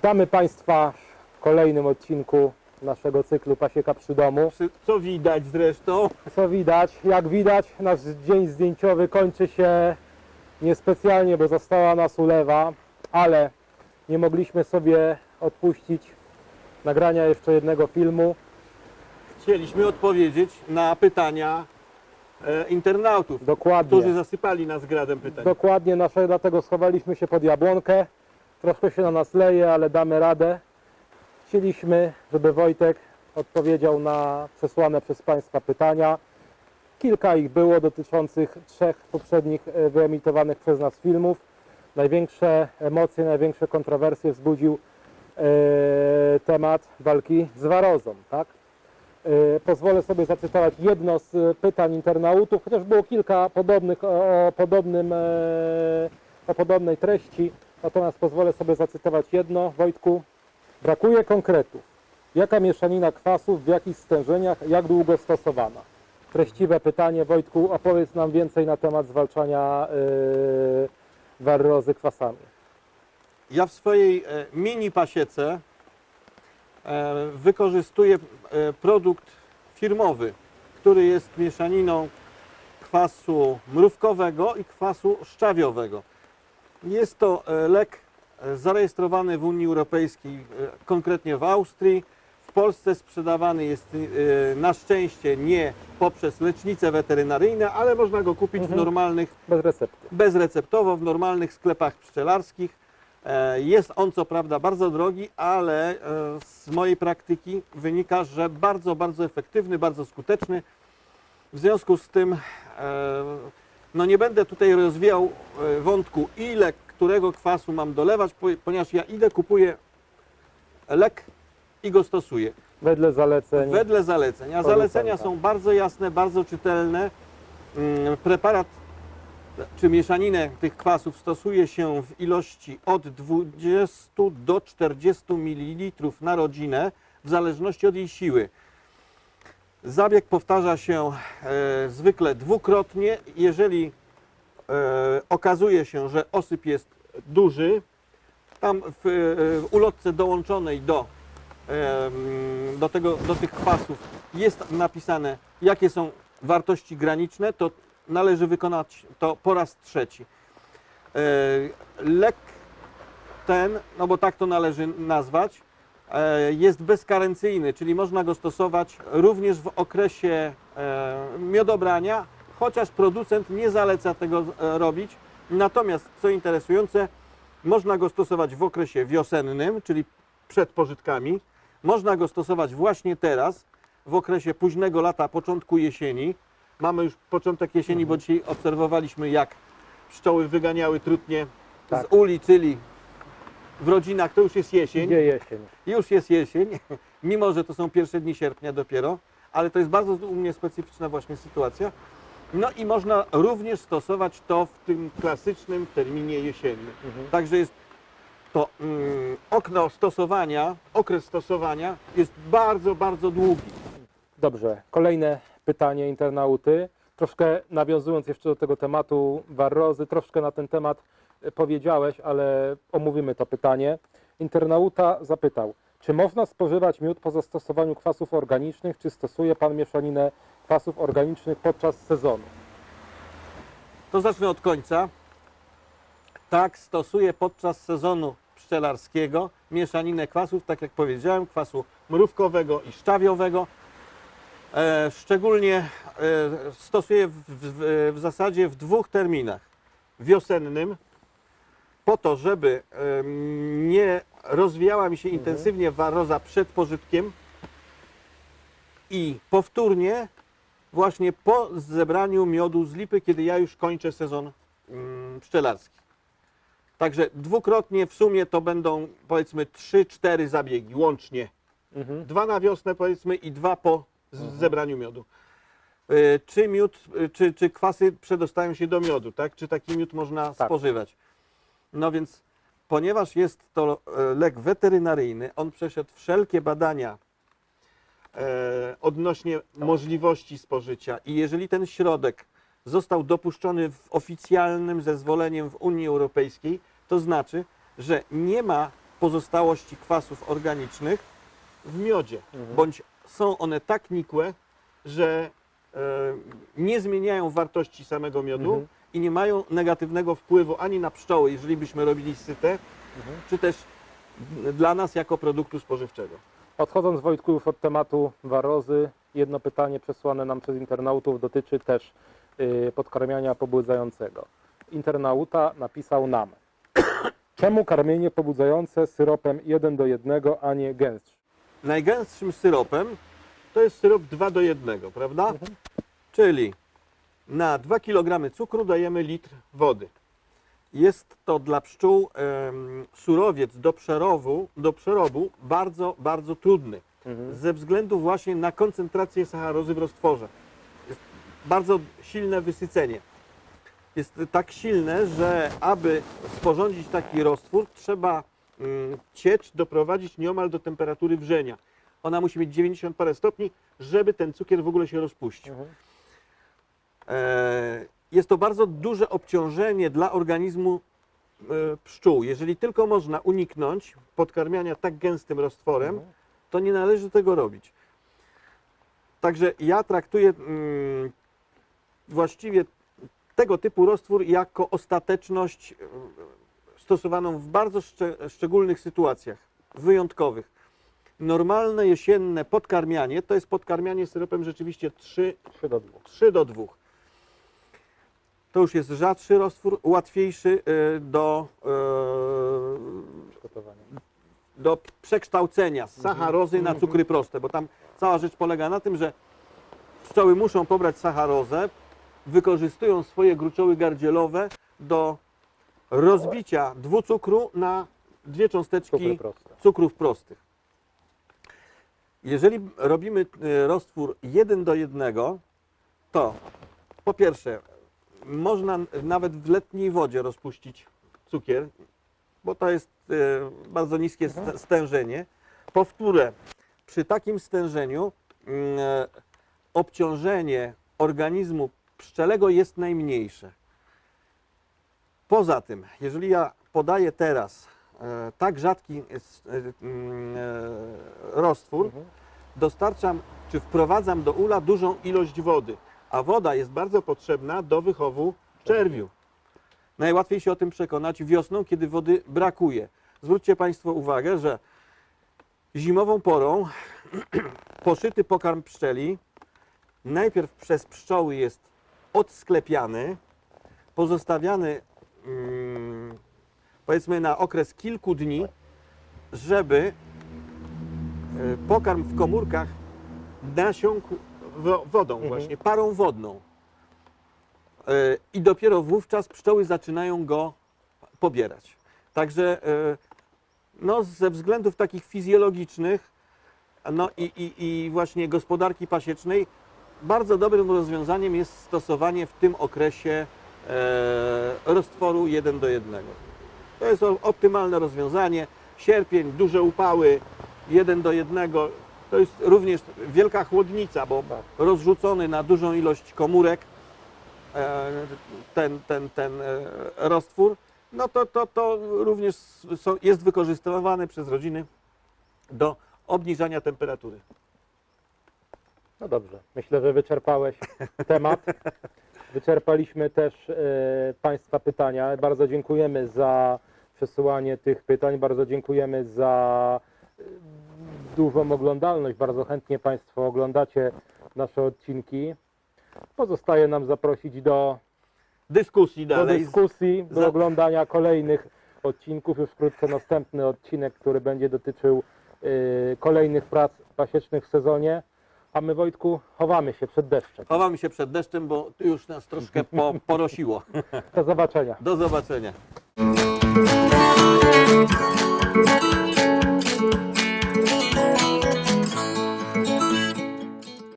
Witamy Państwa w kolejnym odcinku naszego cyklu Pasieka przy domu. Co widać zresztą? Co widać? Jak widać, nasz dzień zdjęciowy kończy się niespecjalnie, bo została nas ulewa, ale nie mogliśmy sobie odpuścić nagrania jeszcze jednego filmu. Chcieliśmy odpowiedzieć na pytania e, internautów, Dokładnie. którzy zasypali nas gradem pytań. Dokładnie, nasze, dlatego schowaliśmy się pod jabłonkę. Troszkę się na nas leje, ale damy radę. Chcieliśmy, żeby Wojtek odpowiedział na przesłane przez Państwa pytania. Kilka ich było dotyczących trzech poprzednich e, wyemitowanych przez nas filmów. Największe emocje, największe kontrowersje wzbudził e, temat walki z warozą, tak? E, Pozwolę sobie zacytować jedno z pytań internautów, chociaż było kilka podobnych o, o, podobnym, e, o podobnej treści. Natomiast pozwolę sobie zacytować jedno. Wojtku, brakuje konkretów. Jaka mieszanina kwasów, w jakich stężeniach, jak długo stosowana? Treściwe pytanie. Wojtku, opowiedz nam więcej na temat zwalczania e, warrozy kwasami. Ja w swojej e, mini pasiece e, wykorzystuję e, produkt firmowy, który jest mieszaniną kwasu mrówkowego i kwasu szczawiowego. Jest to e, lek e, zarejestrowany w Unii Europejskiej, e, konkretnie w Austrii. W Polsce sprzedawany jest na szczęście nie poprzez lecznice weterynaryjne, ale można go kupić w Mhm. normalnych Bez recepty. bezreceptowo w normalnych sklepach pszczelarskich. Jest on co prawda bardzo drogi, ale z mojej praktyki wynika, że bardzo, bardzo efektywny, bardzo skuteczny. W związku z tym, no nie będę tutaj rozwijał e, wątku, ile którego kwasu mam dolewać, po- ponieważ ja idę, kupuję lek i go stosuję. Wedle zaleceń. Wedle zaleceń. A zalecenia są bardzo jasne, bardzo czytelne. Mm, Preparat czy mieszaninę tych kwasów stosuje się w ilości od 20 do 40 ml na rodzinę, w zależności od jej siły. Zabieg powtarza się e, zwykle dwukrotnie. Jeżeli e, okazuje się, że osyp jest duży, tam w, e, w ulotce dołączonej do em, do, tego, do tych kwasów jest napisane, jakie są wartości graniczne, to należy wykonać to po raz trzeci. E, Lek ten, no bo tak to należy nazwać, e, jest bezkarencyjny, czyli można go stosować również w okresie e, miodobrania, chociaż producent nie zaleca tego e, robić. Natomiast, co interesujące, można go stosować w okresie wiosennym, czyli przed pożytkami. Można go stosować właśnie teraz, w okresie późnego lata, początku jesieni. Mamy już początek jesieni, bo dzisiaj obserwowaliśmy, jak pszczoły wyganiały trutnie Tak. z uli, czyli w rodzinach to już jest jesień. Gdzie jesień? Już jest jesień, mimo że to są pierwsze dni sierpnia dopiero, ale to jest bardzo u mnie specyficzna właśnie sytuacja. No i można również stosować to w tym klasycznym terminie jesiennym. Mhm. Także jest to mm, okno stosowania, okres stosowania jest bardzo, bardzo długi. Dobrze, kolejne pytanie internauty. Troszkę nawiązując jeszcze do tego tematu warrozy, troszkę na ten temat powiedziałeś, ale omówimy to pytanie. Internauta zapytał, czy można spożywać miód po zastosowaniu kwasów organicznych, czy stosuje Pan mieszaninę kwasów organicznych podczas sezonu? To zacznę od końca. Tak, stosuję podczas sezonu pszczelarskiego mieszaninę kwasów, tak jak powiedziałem, kwasu mrówkowego i szczawiowego. E, szczególnie e, stosuję w, w, w zasadzie w dwóch terminach. Wiosennym, po to, żeby nie rozwijała mi się intensywnie waroza przed pożytkiem i powtórnie właśnie po zebraniu miodu z lipy, kiedy ja już kończę sezon mm, pszczelarski. Także dwukrotnie w sumie to będą powiedzmy 3-4 zabiegi łącznie. Mhm. Dwa na wiosnę powiedzmy i dwa po z- zebraniu miodu. Y, Czy miód, y, czy, czy kwasy przedostają się do miodu, tak? Czy taki miód można Tak. spożywać? No więc, ponieważ jest to e, lek weterynaryjny, on przeszedł wszelkie badania e, odnośnie możliwości spożycia. I jeżeli ten środek został dopuszczony w oficjalnym zezwoleniem w Unii Europejskiej, to znaczy, że nie ma pozostałości kwasów organicznych w miodzie, bądź są one tak nikłe, że e, nie zmieniają wartości samego miodu Mhm. I nie mają negatywnego wpływu ani na pszczoły, jeżeli byśmy robili syte, czy też dla nas jako produktu spożywczego. Odchodząc Wojtku już od tematu warozy, jedno pytanie przesłane nam przez internautów dotyczy też y, podkarmiania pobudzającego. Internauta napisał nam, czemu karmienie pobudzające syropem 1 do 1, a nie gęstszy? Najgęstszym syropem to jest syrop 2 do 1, prawda? Czyli na 2 kg cukru dajemy litr wody. Jest to dla pszczół em, surowiec do przerobu, do przerobu bardzo, bardzo trudny. Ze względu właśnie na koncentrację sacharozy w roztworze. Jest bardzo silne wysycenie. Jest tak silne, że aby sporządzić taki roztwór, trzeba mm, ciecz doprowadzić nieomal do temperatury wrzenia. Ona musi mieć 90 parę stopni, żeby ten cukier w ogóle się rozpuścił. E, Jest to bardzo duże obciążenie dla organizmu e, pszczół. Jeżeli tylko można uniknąć podkarmiania tak gęstym roztworem, to nie należy tego robić. Także ja traktuję mm, właściwie tego typu roztwór jako ostateczność e, stosowaną w bardzo szcze, szczególnych sytuacjach, wyjątkowych. Normalne jesienne podkarmianie to jest podkarmianie syropem rzeczywiście 3 3 do 2. 3 do 2. To już jest rzadszy roztwór, łatwiejszy y, do, y, do przekształcenia z sacharozy na cukry proste, bo tam cała rzecz polega na tym, że pszczoły muszą pobrać sacharozę, wykorzystują swoje gruczoły gardzielowe do rozbicia dwucukru na dwie cząsteczki proste. cukrów prostych. Jeżeli robimy e, roztwór 1 do 1, to po pierwsze, można nawet w letniej wodzie rozpuścić cukier, bo to jest e, bardzo niskie st- stężenie. Po wtóre, przy takim stężeniu mm, e, obciążenie organizmu pszczelego jest najmniejsze. Poza tym, jeżeli ja podaję teraz e, tak rzadki mm, roztwór, dostarczam czy wprowadzam do ula dużą ilość wody, a woda jest bardzo potrzebna do wychowu czerwiu. Najłatwiej się o tym przekonać wiosną, kiedy wody brakuje. Zwróćcie Państwo uwagę, że zimową porą poszyty pokarm pszczeli najpierw przez pszczoły jest odsklepiany, pozostawiany mm, powiedzmy na okres kilku dni, żeby e, pokarm w komórkach nasiąkł wo- wodą właśnie, parą wodną. E, I dopiero wówczas pszczoły zaczynają go pobierać. Także e, no, ze względów takich fizjologicznych no i, i, i właśnie gospodarki pasiecznej bardzo dobrym rozwiązaniem jest stosowanie w tym okresie e, roztworu 1 do 1. To jest optymalne rozwiązanie. Sierpień, duże upały, 1 do 1. To jest również wielka chłodnica, bo Tak. rozrzucony na dużą ilość komórek e, ten, ten, ten e, roztwór, no to, to, to również są, jest wykorzystywany przez rodziny do obniżania temperatury. No dobrze, myślę, że wyczerpałeś temat. Wyczerpaliśmy też e, Państwa pytania. Bardzo dziękujemy za przesyłanie tych pytań. Bardzo dziękujemy za dużą oglądalność. Bardzo chętnie Państwo oglądacie nasze odcinki. Pozostaje nam zaprosić do, Dyskusji do dalej. dyskusji, do za- oglądania kolejnych odcinków. Już wkrótce następny odcinek, który będzie dotyczył e, kolejnych prac pasiecznych w sezonie. A my, Wojtku, chowamy się przed deszczem. Chowamy się przed deszczem, bo już nas troszkę po, porosiło. Do zobaczenia. Do zobaczenia.